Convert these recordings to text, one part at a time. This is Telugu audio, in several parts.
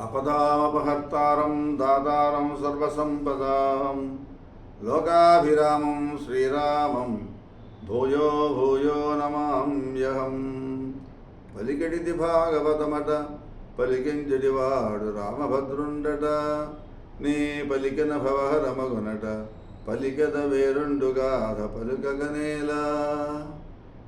ఆపదామపహర్తారం దాతారం సర్వసంపదాం. లోకాభిరామం శ్రీరామం భూయో భూయో నమామ్యహం పలికెడిది భాగవతమట పలికించడివాడు రామభద్రుండట. నీ పలికిన భవహరమగునట పలికద వేరుండుగాధ పలుకగనేలా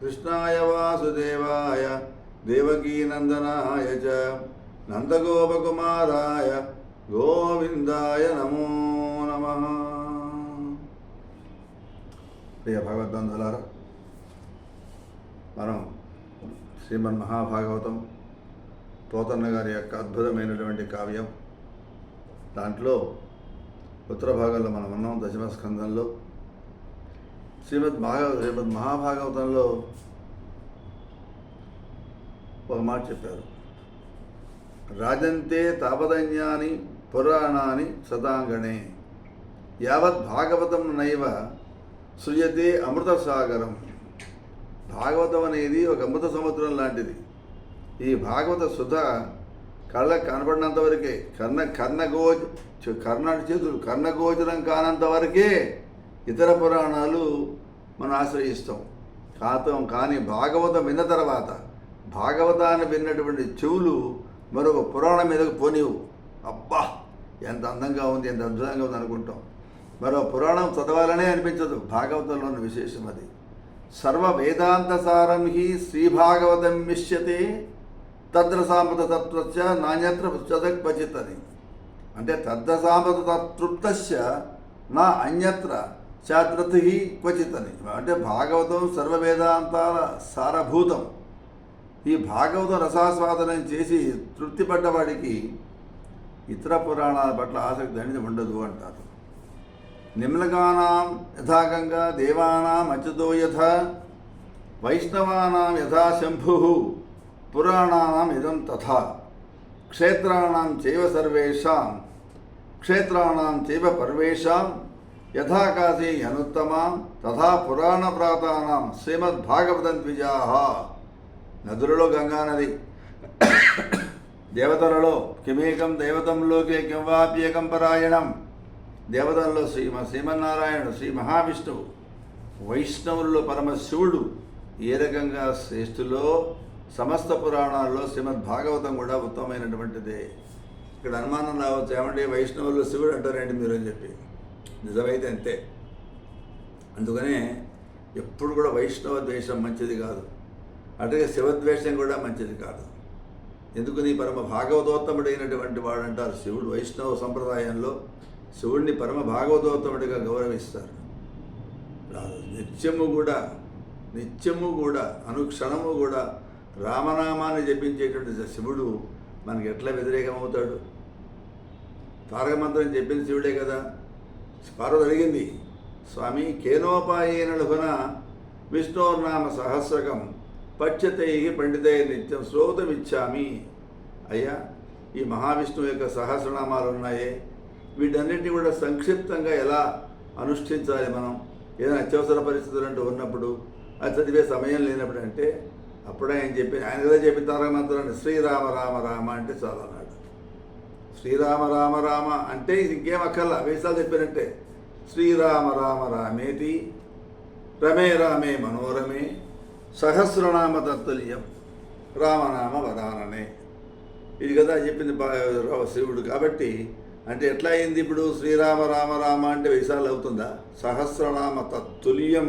కృష్ణాయ వాసుదేవాయ దేవకీనందనాయ చ. నందగోపకుమారాయ గోవిందాయ నమో నమ ప్రియ భగవద్బంధులారా మనం శ్రీమన్ మహాభాగవతం పోతన్న గారి యొక్క అద్భుతమైనటువంటి కావ్యం. దాంట్లో ఉత్తర భాగంలో మనం ఉన్నాం దశమ స్కందంలో. శ్రీమద్ భాగవ శ్రీమద్ మహాభాగవతంలో ఒక మాట చెప్పారు. రాజంతే తాపదన్యాని పురాణాని సదాంగణే. యావత్ భాగవతం నైవ సృజతే అమృత సాగరం భాగవతం అనేది ఒక అమృత సముద్రం లాంటిది. ఈ భాగవత సుధ కళ్ళకు కనపడినంతవరకే కర్ణ కర్ణగో కర్ణ చేతులు కర్ణగోచరం కానంత వరకే ఇతర పురాణాలు మనం ఆశ్రయిస్తాం. కాతం కానీ భాగవతం విన్న తర్వాత భాగవతాన్ని విన్నటువంటి చెవులు మరొక పురాణం మీదకు పోనివు అబ్బా ఎంత అందంగా ఉంది ఎంత అద్భుతంగా ఉంది అనుకుంటాం. మరో పురాణం చదవాలనే అనిపించదు. భాగవతంలో ఉన్న విశేషం అది. సర్వ వేదాంత సారం హి శ్రీభాగవతం మిష్యతే తద్రసామత తత్వస్య నాణ్యత్ర చదక్ క్వచిత్ అని అంటే తద్రసామత తృప్తస్య నా అన్యత్ర చాత్రతి క్వచిత్ అని అంటే భాగవతం సర్వ వేదాంతాల సారభూతం. ఈ భాగవత రసాస్వాదనం చేసి తృప్తిపడ్డవాడికి ఇతర పురాణాల పట్ల ఆసక్తి అనేది ఉండదు అంటారు. నిమ్లగానాం యథాగంగా దేవానాం అచ్యుతో యథ వైష్ణవానాం యథా శంభు పురాణానాం ఇదం తథా క్షేత్రాణం చైవ సర్వేషాం క్షేత్రాణం చైవ పర్వేషాం యథాకాశీ అనుత్తమాం తథా పురాణప్రాతానాం శ్రీమద్భాగవతం ద్విజాహ నదులలో గంగా నది. దేవతలలో కిమేకం దేవతంలోకి కింవాప్యేకం పరాయణం. దేవతల్లో శ్రీ శ్రీమన్నారాయణుడు శ్రీ మహావిష్ణువు. వైష్ణవుల్లో పరమశివుడు. ఏ రకంగా శ్రేష్ఠులో సమస్త పురాణాల్లో శ్రీమద్ భాగవతం కూడా ఉత్తమమైనటువంటిదే. ఇక్కడ అనుమానం రావచ్చు ఏమంటే వైష్ణవులు శివుడు అంటారండి మీరు అని చెప్పి. నిజమైతే అంతే. అందుకనే ఎప్పుడు కూడా వైష్ణవ ద్వేషం మంచిది కాదు. అంటే శివద్వేషం కూడా మంచిది కాదు. ఎందుకని పరమ భాగవతోత్తముడైనటువంటి వాడు అంటారు శివుడు వైష్ణవ సంప్రదాయంలో శివుడిని పరమ భాగవతోత్తముడిగా గౌరవిస్తారు. నిత్యము కూడా నిత్యము కూడా అనుక్షణము కూడా రామనామాన్ని జపించేటువంటి శివుడు మనకి ఎట్లా వ్యతిరేకమవుతాడు? తారకమంత్రం చెప్పిన చెప్పింది శివుడే కదా? పార్వతి అడిగింది స్వామి కేనోపాయేన లఘున విష్ణోర్నామ సహస్రకం పచ్చతై పండితయ నిత్యం శ్రోతమిచ్చామి. అయ్యా ఈ మహావిష్ణువు యొక్క సహస్రనామాలు ఉన్నాయే. వీటన్నిటిని కూడా సంక్షిప్తంగా ఎలా అనుష్ఠించాలి మనం? ఏదైనా అత్యవసర పరిస్థితులు అంటూ ఉన్నప్పుడు అది చదివే సమయం లేనప్పుడు అంటే అప్పుడు ఆయన చెప్పి ఆయన కదా చెప్పిన తారక మంత్రాన్ని శ్రీరామ రామ రామ అంటే చాలా అన్నాడు శ్రీరామ రామ రామ అంటే ఇది ఇంకేం అక్కర్లా వేసాలు చెప్పినట్టే. శ్రీరామ రామ రామేతి రమే రామే మనోరమే. సహస్రనామ తత్తుల్యం రామనామ వదాననే ఇది కదా చెప్పింది శివుడు కాబట్టి అంటే ఎట్లా అయింది ఇప్పుడు? శ్రీరామ రామ రామ అంటే వేసాలు అవుతుందా? సహస్రనామ తత్తుల్యం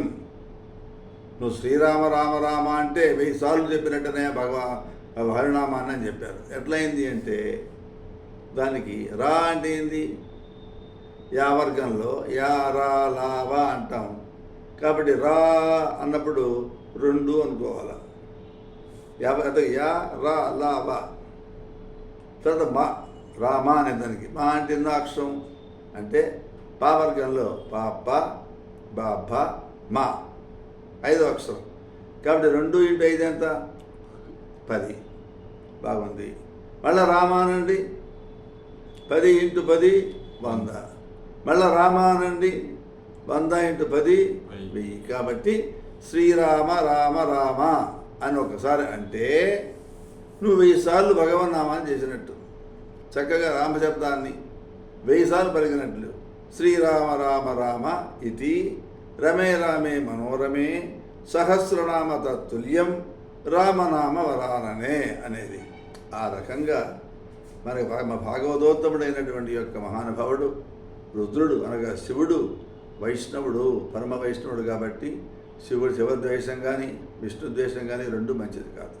నువ్వు శ్రీరామ రామ రామ అంటే వెయ్యి సార్లు చెప్పినట్టనే భగవా హరినామాన్ని అని చెప్పారు. ఎట్లయింది అంటే దానికి రా అంటే ఏంది? యా వర్గంలో యా రా లావా అంటాం. కాబట్టి రా అన్నప్పుడు రెండు అనుకోవాలి? యాభై అంటే యా రా లా వా. తర్వాత మా రామా అనే దానికి. మా అంటే ఎన్నో అక్షరం? అంటే పా వర్గంలో పా ప బా మా. ఐదో అక్షరం. కాబట్టి రెండు ఇంటూ ఐదు ఎంత? పది. బాగుంది. మళ్ళా రామానండి పది ఇంటూ పది వంద. మళ్ళా రామానండి వంద ఇంటూ పది వెయ్యి. కాబట్టి శ్రీరామ రామ రామ అని ఒకసారి అంటే నువ్వు వెయ్యి సార్లు భగవన్నామాన్ని చేసినట్టు. చక్కగా రామశబ్దాన్ని వెయ్యిసార్లు పలికినట్లు. శ్రీరామ రామ రామ ఇది రమే రామే మనోరమే సహస్రనామ తత్తుల్యం రామనామ వరాననే అనేది. ఆ రకంగా మనకి భాగవతోత్తముడైనటువంటి యొక్క మహానుభావుడు రుద్రుడు అనగా శివుడు వైష్ణవుడు పరమ వైష్ణవుడు కాబట్టి శివుడు శివద్వేషం కానీ విష్ణు ద్వేషం కానీ రెండు మంచిది కాదు.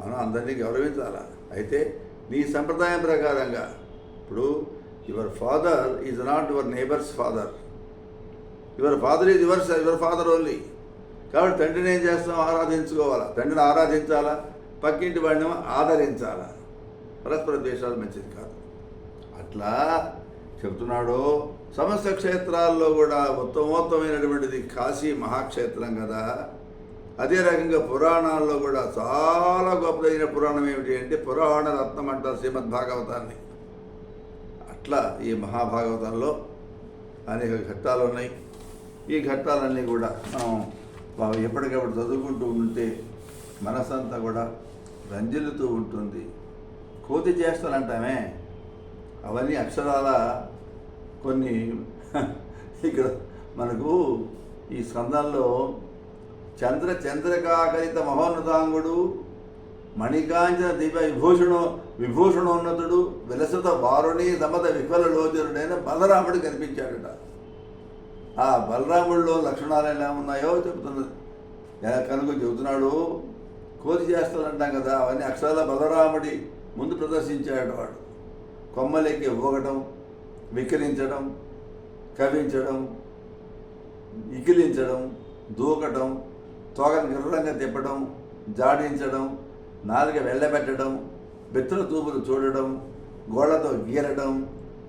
మనం అందరినీ గౌరవించాలా? అయితే నీ సంప్రదాయం ప్రకారంగా ఇప్పుడు your father is not your neighbours father. Your father is your your father only. కాబట్టి తండ్రిని ఏం చేస్తాం ఆరాధించుకోవాలా? తండ్రిని ఆరాధించాలా? పక్కింటి వాడిని ఆదరించాలా? పరస్పర ద్వేషాలు మంచిది కాదు. అట్లా చెబుతున్నాడో సమస్త క్షేత్రాల్లో కూడా ఉత్తమోత్తమైనటువంటిది కాశీ మహాక్షేత్రం కదా. అదే రకంగా పురాణాల్లో కూడా చాలా గొప్పదైన పురాణం ఏమిటి అంటే పురాణ రత్నం అంటారు శ్రీమద్ భాగవతాన్ని అట్లా ఈ మహాభాగవతంలో అనేక ఘట్టాలు ఉన్నాయి ఈ ఘట్టాలన్నీ కూడా మనం బాబు ఎప్పటికప్పుడు చదువుకుంటూ ఉంటే మనసంతా కూడా రంజిల్లుతూ ఉంటుంది. కోతి చేస్తానంటామే అవన్నీ అక్షరాల కొన్ని ఇక్కడ మనకు ఈ స్కందంలో చంద్ర చంద్రకాకరిత మహోన్నతాంగుడు మణికాంచన దివ్య విభూషణ విభూషణోన్నతుడు విలసత వారుణి సమత విఫల లోచరుడైన బలరాముడు కనిపించాడట. ఆ బలరాముడిలో లక్షణాలు ఎలా ఉన్నాయో చెబుతున్నది కనుక చెబుతున్నాడు కోరి చేస్తానంటాం కదా అవన్నీ అక్షరాల బలరాముడి ముందు ప్రదర్శించాడు వాడు. కొమ్మలెక్కి ఊగటం వికిరించడం కవించడం ఇకిలించడం దూకటం తోకను గిర్రంగా తిప్పడం జాడించడం నాలుక వెళ్ళబెట్టడం బెత్తుల తూపులు చూడడం గోడతో గీరడం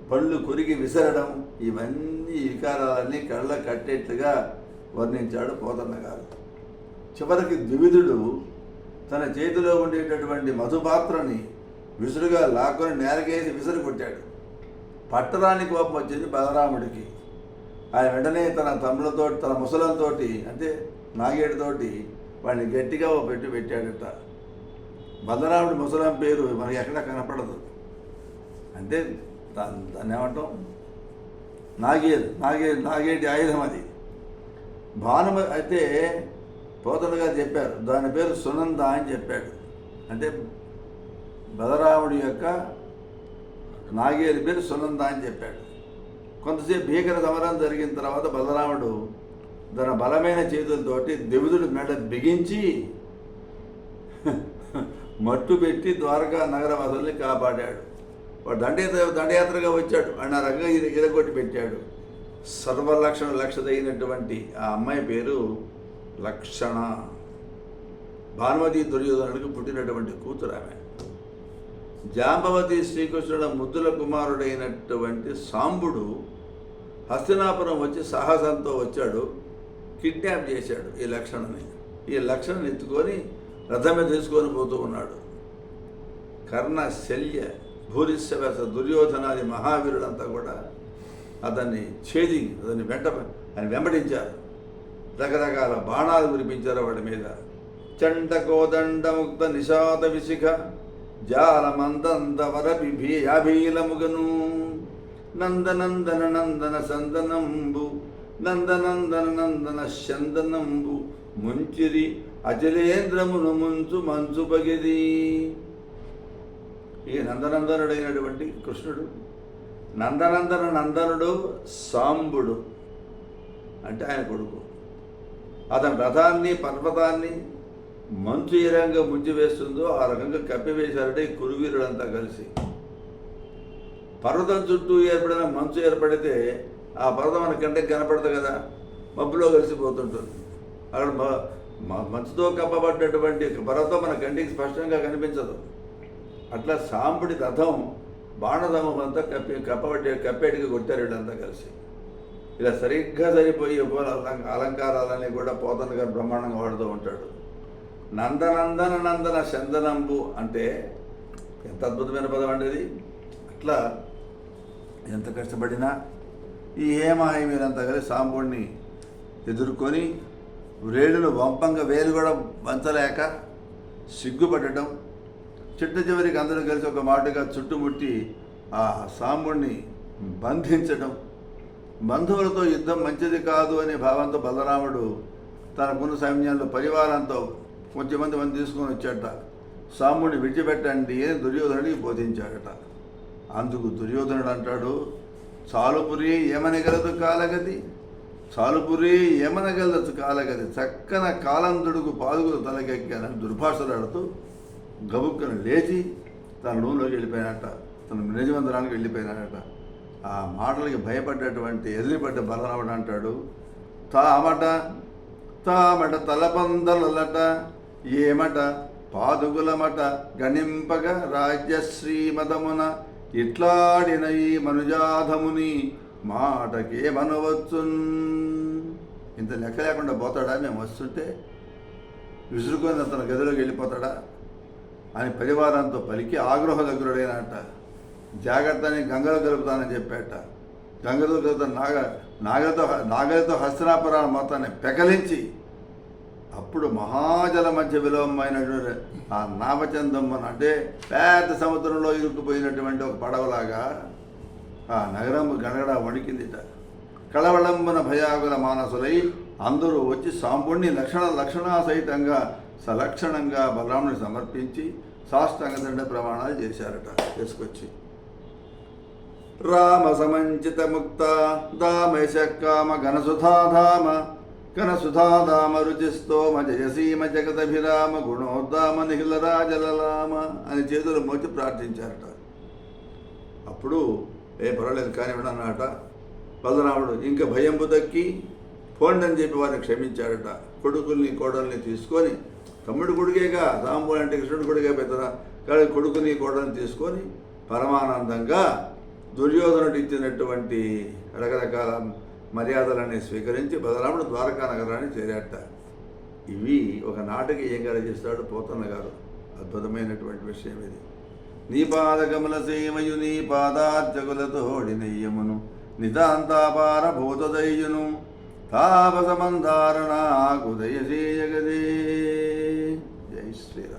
పళ్ళు కొరిగి విసరడం ఇవన్నీ వికారాలన్నీ కళ్ళ కట్టేట్లుగా వర్ణించాడు పోతన్న గారు. చివరికి ద్వివిధుడు తన చేతిలో ఉండేటటువంటి మధుపాత్రని విసురుగా లాక్కొని నేలకేసి విసురు కొట్టాడు. పట్టరాని కోపం వచ్చింది బలరాముడికి. ఆయన వెంటనే తన తమ్ములతో తన ముసలంతో అంటే నాగేడితోటి వాడిని గట్టిగా ఓ పెట్టి పెట్టాడట. బలరాముడి ముసలం పేరు మనకి ఎక్కడ కనపడదు. అంటే దాన్ని దాన్ని ఏమంటాం? నాగేరు నాగేరు నాగేటి ఆయుధం అది. భానుమ అయితే పోతలు గారు చెప్పారు దాని పేరు సునంద అని చెప్పాడు. అంటే బలరాముడి యొక్క నాగేరి పేరు సునంద అని చెప్పాడు. కొంతసేపు భీకర సమరం జరిగిన తర్వాత బలరాముడు తన బలమైన చేతులతోటి దేవుడు మెడ బిగించి మట్టు పెట్టి ద్వారకా నగర కాపాడాడు. వాడు దండయాత్ర దండయాత్రగా వచ్చాడు. అన్న రంగా ఇరగొట్టి పెట్టాడు. సర్వలక్షణ లక్షదైనటువంటి ఆ అమ్మాయి పేరు లక్షణ. భానుమతి దుర్యోధనుడికి పుట్టినటువంటి కూతురు ఆమె జాంబవతి శ్రీకృష్ణుడు ముద్దుల కుమారుడైనటువంటి సాంబుడు హస్తినాపురం వచ్చి సాహసంతో వచ్చాడు కిడ్నాప్ చేశాడు ఈ లక్షణని. ఈ లక్షణని ఎత్తుకొని రథమే తీసుకొని పోతూ ఉన్నాడు. కర్ణ శల్య భూరిశ్వస దుర్యోధనాది మహావీరుడంతా కూడా అతన్ని ఛేది అతన్ని వెంట ఆయన వెంబడించారు. రకరకాల బాణాలు కురిపించారు వాడి మీద. చండకోదండముక్త నిషాద విశిఖ జాలమందందవర బిభీయాభీలముగను నందనందన నందన సందనంబు నందనందన నందన చందనంబు ముంచిరి అచలేంద్రమును ముంచు మంచు పగిది ఈ నందనందనుడైనటువంటి కృష్ణుడు నందనందన నందనుడు సాంబుడు అంటే ఆయన కొడుకు. అతని రథాన్ని పర్వతాన్ని మంచు ఏ రకంగా ముంచి వేస్తుందో ఆ రకంగా కప్పివేశారంటే ఈ కురువీరులంతా కలిసి. పర్వతం చుట్టూ ఏర్పడిన మంచు ఏర్పడితే ఆ పర్వతం మన కంటికి కనపడదు కదా. మబ్బులో కలిసిపోతుంటుంది. అక్కడ మంచుతో కప్పబడ్డటువంటి పర్వతం మన కంటికి స్పష్టంగా కనిపించదు. అట్లా సాంపుడి రథం బాణదమం అంతా కప్పి కప్పబడి కప్పేటికి కొట్టారు వీళ్ళంతా కలిసి. ఇలా సరిగ్గా సరిపోయి అలంకారాలన్నీ కూడా పోతన గారు బ్రహ్మాండంగా వాడుతూ ఉంటాడు. నందనందన నందన చందనంబు అంటే ఎంత అద్భుతమైన పదం అండి అది అట్లా ఎంత కష్టపడినా ఈ హేమాయి మీరంతా కలిసి సాంబుడిని ఎదుర్కొని వేలును వంపంగా వేలు కూడా వంచలేక సిగ్గుపడటం చిట్ట చివరికి అందరూ కలిసి ఒక మాటగా చుట్టుముట్టి ఆ సాంబుణ్ణి బంధించడం బంధువులతో యుద్ధం మంచిది కాదు అనే భావంతో బలరాముడు తనకున్న సైన్యంలో పరివారంతో కొంతమంది మంది తీసుకొని వచ్చాట. సాముడిని విడిచిపెట్టండి అని దుర్యోధనుడికి బోధించాడట. అందుకు దుర్యోధనుడు అంటాడు చాలుపురి ఏమనగలదు కాలగది. చాలుపురి ఏమనగలదు కాలగది. చక్కన కాలందుడుకు పాదుకులు తలకెక్కానని దుర్భాషలాడుతూ గబుక్కను లేచి తన రూమ్లోకి వెళ్ళిపోయినట్ట తన నిజమంతరానికి వెళ్ళిపోయినాడట. ఆ మాటలకి భయపడ్డటువంటి ఎదిరిపడ్డ బలరాముడు అంటాడు తామట తామట తలపందలట ఏమట? పాదుగులమట? గణింపగ రాజ్యశ్రీమదమున ఇట్లాడిన ఈ మనుజాధముని మాటకేమనవచ్చున్ ఇంత లెక్క లేకుండా పోతాడా? మేము వస్తుంటే విసురుకొని అతను గదిలోకి వెళ్ళిపోతాడా? అని పరివారంతో పలికి ఆగ్రహ దగ్గరుడైనట. జాగ్రత్తని గంగలో కలుపుతానని చెప్పాట. గంగలో కలుపుతా నాగ నాగలతో నాగలతో హస్తనాపురాన్ని మొత్తాన్ని పెకలించి అప్పుడు మహాజల మధ్య విలోమమైనటువంటి ఆ నామచందమ్మన అంటే పెద్ద సముద్రంలో ఇరుక్కుపోయినటువంటి ఒక పడవలాగా ఆ నగరం గడగడ వణికిందిట. కళవళంబన భయాగుల మానసులై అందరూ వచ్చి సాంబుణ్ణి లక్షణ లక్షణా సహితంగా సలక్షణంగా బలరాముని సమర్పించి సాష్టాంగ దండ ప్రమాణాలు చేశారట తీసుకొచ్చి. రామ సమంచిత ముక్త దామేశ కామ ఘనసుధాధామ ఘనసుధాధామ రుచిస్తోమ జయసీమ జగదభిరామ గుణోద్దామ నిఖిలరాజలలామ అని చేతులు మోచి ప్రార్థించారట. అప్పుడు ఏ పర్వాలేదు కానివ్వండి అన్నట బలరాముడు ఇంకా భయంబు దక్కి పోండి అని చెప్పి వారిని క్షమించాడట కొడుకుల్ని కోడల్ని తీసుకొని తమ్ముడు కొడుకేగా రాముడు అంటే కృష్ణుడు కొడుకే పెద్దరా? కానీ కొడుకుని కోడల్ని తీసుకొని పరమానందంగా దుర్యోధనుడు ఇచ్చినటువంటి రకరకాల మర్యాదలన్నీ స్వీకరించి బలరాముడు ద్వారకా నగరాన్ని చేరాట ఇవి ఒక నాటకి ఏం గారు పోతన్న గారు. అద్భుతమైనటువంటి విషయం ఇది. నీ పాదకముల సేమయు నీ పాదార్చకులతోడి నెయ్యమును నితాంతాపార భూతదయ్యును తాపసమందారణ చేయగదే జై శ్రీరామ్.